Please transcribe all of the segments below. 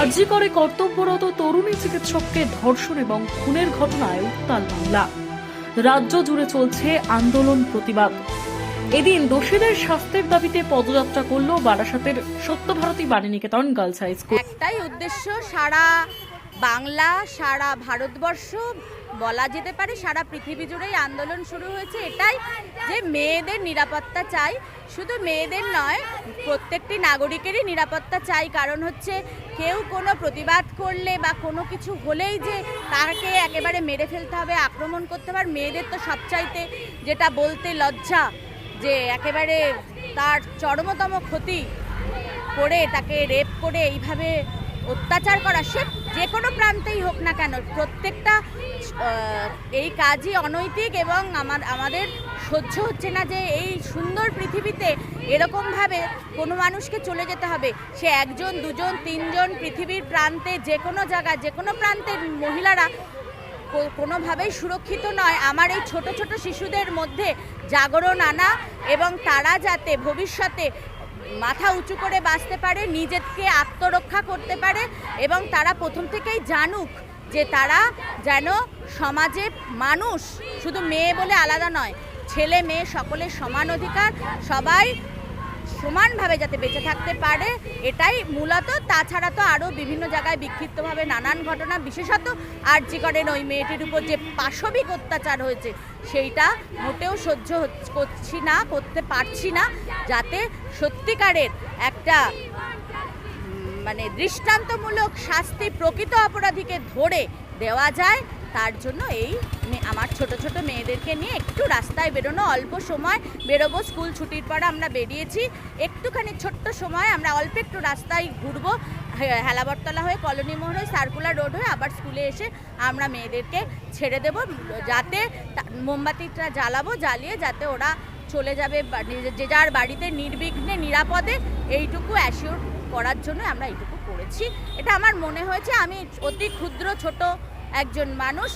আর্জি করে কর্তব্যরত তরুণী চিকিৎসককে ধর্ষণ এবং খুনের ঘটনায় উত্তাল মামলা। রাজ্য জুড়ে চলছে আন্দোলন প্রতিবাদ। এদিন দোষীদের শাস্তির দাবিতে পদযাত্রা করল বারাসাতের Satyabharati Baniniketan girls high school. একটাই উদ্দেশ্য, সারা বাংলা, সারা ভারতবর্ষ বলা যেতে পারে, সারা পৃথিবী জুড়েই আন্দোলন শুরু হয়েছে। এটাই যে মেয়েদের নিরাপত্তা চাই, শুধু মেয়েদের নয়, প্রত্যেকটি নাগরিকেরই নিরাপত্তা চাই। কারণ হচ্ছে, কেউ কোনো প্রতিবাদ করলে বা কোনো কিছু হলেই যে তাকে একেবারে মেরে ফেলতে হবে, আক্রমণ করতে হবে। আর মেয়েদের তো সবচাইতে যেটা বলতে লজ্জা, যে একেবারে তার চরমতম ক্ষতি করে, তাকে রেপ করে এইভাবে অত্যাচার করা, সে যে কোনো প্রান্তেই হোক না কেন, প্রত্যেকটা এই কাজই অনৈতিক এবং আমার, আমাদের সহ্য হচ্ছে না যে এই সুন্দর পৃথিবীতে এরকমভাবে কোনো মানুষকে চলে যেতে হবে। সে একজন, দুজন, তিনজন পৃথিবীর প্রান্তে যে কোনো জায়গায় যে কোনো প্রান্তের মহিলারা কোনোভাবেই সুরক্ষিত নয়। আমার এই ছোট ছোট শিশুদের মধ্যে জাগরণ আনা এবং তারা যাতে ভবিষ্যতে মাথা উঁচু করে বাঁচতে পারে, নিজেকে আত্মরক্ষা করতে পারে এবং তারা প্রথম থেকেই জানুক যে তারা যেন সমাজে মানুষ শুধু মেয়ে বলে আলাদা নয়, ছেলে মেয়ে সকলের সমান অধিকার, সবাই সমানভাবে যাতে বেঁচে থাকতে পারে, এটাই মূলত। তাছাড়া তো আরও বিভিন্ন জায়গায় বিক্ষিপ্তভাবে নানান ঘটনা, বিশেষত আর্জি করেন ওই মেয়েটির উপর যে পাশবিক অত্যাচার হয়েছে, সেইটা মোটেও সহ্য করছি না, করতে পারছি না, যাতে সত্যিকারের একটা মানে দৃষ্টান্তমূলক শাস্তি প্রকৃত অপরাধীকে ধরে দেওয়া যায়। তার জন্য এই আমার ছোট ছোট মেয়েদেরকে নিয়ে একটু রাস্তায় বেরোনো, অল্প সময় বেরোবো, স্কুল ছুটির পর আমরা বেরিয়েছি। একটুখানি ছোট্ট সময় আমরা অল্প একটু রাস্তায় ঘুরবো হেলাবরতলা হয়ে, কলোনি মোড় হয়ে, সার্কুলার রোড হয়ে, আবার স্কুলে এসে আমরা মেয়েদেরকে ছেড়ে দেব, যাতে মোমবাতিটা জ্বালাবো, জ্বালিয়ে যাতে ওরা চলে যাবে যে যার বাড়িতে নির্বিঘ্নে, নিরাপদে এইটুকু অ্যাসিওর করার জন্য আমরা এইটুকু করেছি। এটা আমার মনে হয়েছে, আমি অতি ক্ষুদ্র, ছোট একজন মানুষ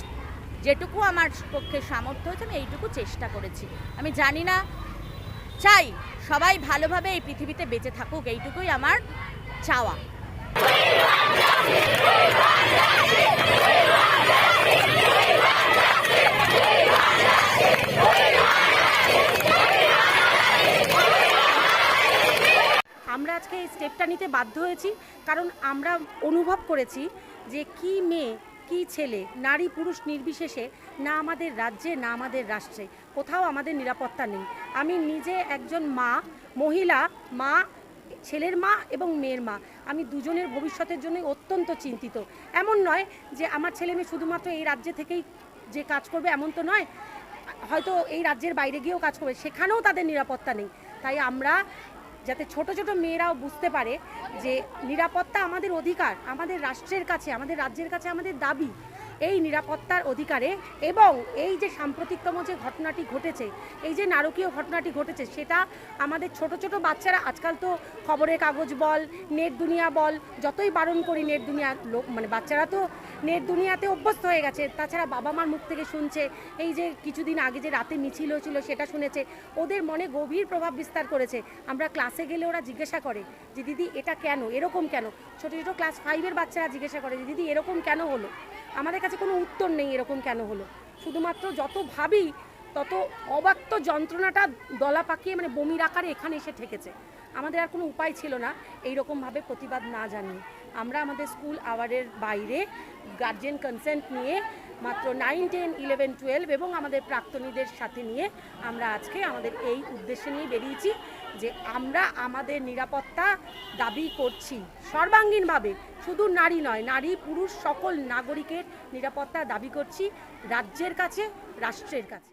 যেটুকু আমার পক্ষে সামর্থ্য হয়েছে, আমি এইটুকু চেষ্টা করেছি। আমি জানি না, চাই সবাই ভালোভাবে এই পৃথিবীতে বেঁচে থাকুক, এইটুকুই আমার চাওয়া। আমরা আজকে এই স্টেপটা নিতে বাধ্য হয়েছি, কারণ আমরা অনুভব করেছি যে কি মেয়ে কি ছেলে? নারী পুরুষ নির্বিশেষে না আমাদের রাজ্যে, না আমাদের রাষ্ট্রে। কোথাও আমাদের নিরাপত্তা নেই। আমি নিজে একজন মা, মহিলা, মা, ছেলের মা এবং মেয়ের মা। আমি দুজনের ভবিষ্যতের জন্য অত্যন্ত চিন্তিত। এমন নয় যে আমার ছেলে মেয়ে শুধুমাত্র এই রাজ্যে থেকেই যে কাজ করবে এমন তো নয়, হয়তো এই রাজ্যের বাইরে গিয়েও কাজ করবে। সেখানেও তাদের নিরাপত্তা নেই। তাই আমরা যাতে ছোট ছোট মেয়েরাও বুঝতে পারে যে নিরাপত্তা আমাদের অধিকার, আমাদের রাষ্ট্রের কাছে, আমাদের রাজ্যের কাছে আমাদের দাবি। এই নিরাপত্তার অধিকারে এবং এই যে সাম্প্রতিকতম যে ঘটনাটি ঘটেছে, এই যে নারকীয় ঘটনাটি ঘটেছে, সেটা আমাদের ছোট ছোট বাচ্চারা আজকাল তো খবরের কাগজ বল, নেট দুনিয়া বল, যতই বারণ করি নেট দুনিয়া, লোক মানে বাচ্চারা তো নেট দুনিয়াতে অভ্যস্ত হয়ে গেছে। তাছাড়া বাবা মার মুখ থেকে শুনছে, এই যে কিছুদিন আগে যে রাতে মিছিল হয়েছিল সেটা শুনেছে। ওদের মনে গভীর প্রভাব বিস্তার করেছে। আমরা ক্লাসে গেলে ওরা জিজ্ঞাসা করে যে, দিদি, এটা কেন? এরকম কেন? ছোটো ছোটো ক্লাস ফাইভের বাচ্চারা জিজ্ঞাসা করে যে, দিদি, এরকম কেন হলো? আমাদের কাছে কোনো উত্তর নেই এরকম কেন হলো? শুধুমাত্র যত ভাবি, তত অবাক্ত যন্ত্রণাটা দলা পাকিয়ে মানে বমির আকারে এখানে এসে ঠেকেছে। আমাদের আর কোনো উপায় ছিল না এইরকমভাবে প্রতিবাদ না জানিয়ে। আমরা আমাদের স্কুল আওয়ারের বাইরে গার্জেন কনসেন্ট নিয়ে মাত্র নাইন টেন ইলেভেন টুয়েলভ এবং আমাদের প্রাক্তনীদের সাথে নিয়ে আমরা আজকে আমাদের এই উদ্দেশ্যে নিয়ে বেরিয়েছি যে আমরা আমাদের নিরাপত্তা দাবি করছি। সর্বাঙ্গীনভাবে শুধু নারী নয়, নারী, পুরুষ, সকল নাগরিকের নিরাপত্তা দাবি করছি রাজ্যের কাছে, রাষ্ট্রের কাছে।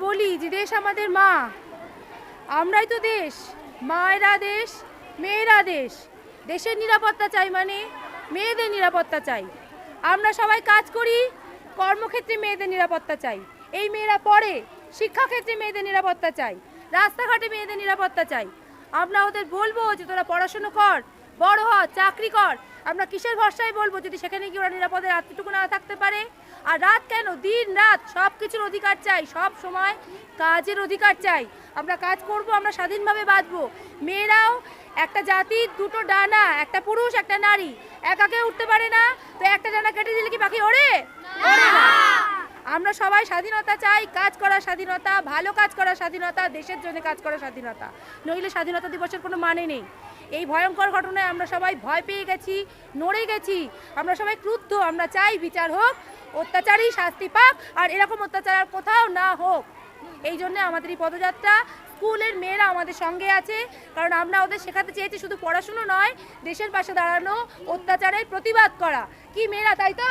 বলি যে দেশ আমাদের মা। আমরাই তো দেশ, মায়েরা দেশ, মেয়েরা দেশ। দেশের নিরাপত্তা চাই মানে মেয়েদের নিরাপত্তা চাই। আমরা সবাই কাজ করি, কর্মক্ষেত্রে মেয়েদের নিরাপত্তা চাই। এই মেয়েরা পড়ে, শিক্ষাক্ষেত্রে মেয়েদের নিরাপত্তা চাই। রাস্তাঘাটে মেয়েদের নিরাপত্তা চাই। আমরা ওদের বলব যে তোরা পড়াশুনো কর, বড় হ, চাকরি কর। আমরা কিসের ভরসায় বলব যদি সেখানে গিয়ে ওরা নিরাপদে রাত্রিটুকু না থাকতে পারে? আর রাত কেন? দিন, রাত সব কিছুর অধিকার চাই, সব সময় কাজের অধিকার চাই। আমরা কাজ করব, আমরা স্বাধীনভাবে বাঁচবো। মেয়েরাও, একটা জাতির দুটো ডানা, একটা পুরুষ, একটা নারী। একাকে উঠতে পারে না। তো একটা ডানা কেটে দিলে কি পাখি ওড়ে? ওড়ে না। আমরা সবাই স্বাধীনতা চাই, কাজ করার স্বাধীনতা, ভালো কাজ করার স্বাধীনতা, দেশের জন্য কাজ করার স্বাধীনতা। নইলে স্বাধীনতা দিবসের কোনো মানে নেই। এই ভয়ঙ্কর ঘটনায় আমরা সবাই ভয় পেয়ে গেছি, নড়ে গেছি। আমরা সবাই ক্রুদ্ধ, আমরা চাই বিচার হোক অত্যাচারী শাস্তি পাক, আর এরকম অত্যাচার আর কোথাও না হোক। এই জন্য আমাদের এই পদযাত্রা স্কুলের মেয়েরা আমাদের সঙ্গে আছে। কারণ আমরা ওদের শেখাতে চেয়েছি শুধু পড়াশুনো নয়, দেশের পাশে দাঁড়ানো, অত্যাচারের প্রতিবাদ করা। কি মেয়েরা, তাই তো?